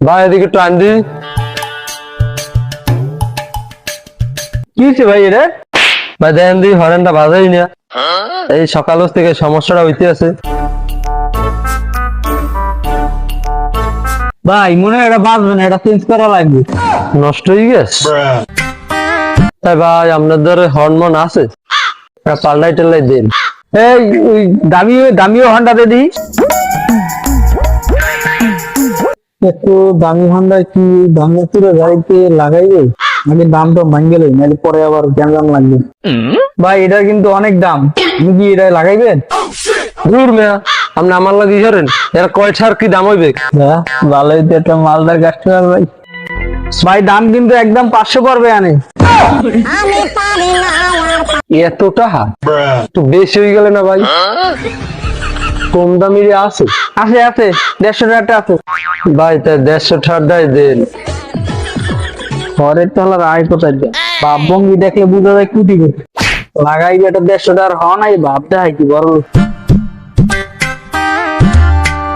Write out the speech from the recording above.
ভাই এদিকে টান দি কি হয়েছে ভাই এটা? ভাই দেখেন দি হরেনটা বাজাই না। এই সকাল থেকে সমস্যাটা হইতে আছে। ভাই মনে হয় এটা বাঁচবে না এটা চেঞ্জ করা লাগবে। নষ্ট হয়ে গেছে। তাই ভাই আপনাদের হরমোন আছে। এটা পাল্টাই টাল্লাই দেন। এই দামি দামিও হন্ডাতে দিই একটু দামি হন্ডা কি দামি পুরো গাড়িতে লাগাইবে আগে দামটা ভাঙ্গে লই নাহলে পরে আবার গ্যাঞ্জাম লাগবে? ভাই এটা কিন্তু অনেক দাম। আপনি কি এটা লাগাইবেন? দূর মেয়া আপনি আমার লাগে ধরেন এর কয় ছাড় কি দাম হইবে? ভালোই তো একটা মালদার কাস্টমার ভাই। ভাই দাম কিন্তু একদম পাঁচশো পড়বে আনে। এত টাকা? একটু বেশি হয়ে গেলে না ভাই? কম দামি আছে? আছে আছে। দেড়শো টাকাটা আছে। ভাই তাই দেড়শো ঠাডাই দেন ঘরের তলার আয় কোথায় দেয়? বাপ ভঙ্গি দেখলে বুঝা যায় কুটি লাগাই এটা দেড়শো টাকার হওয়া নাই বাপ হয় কি বড়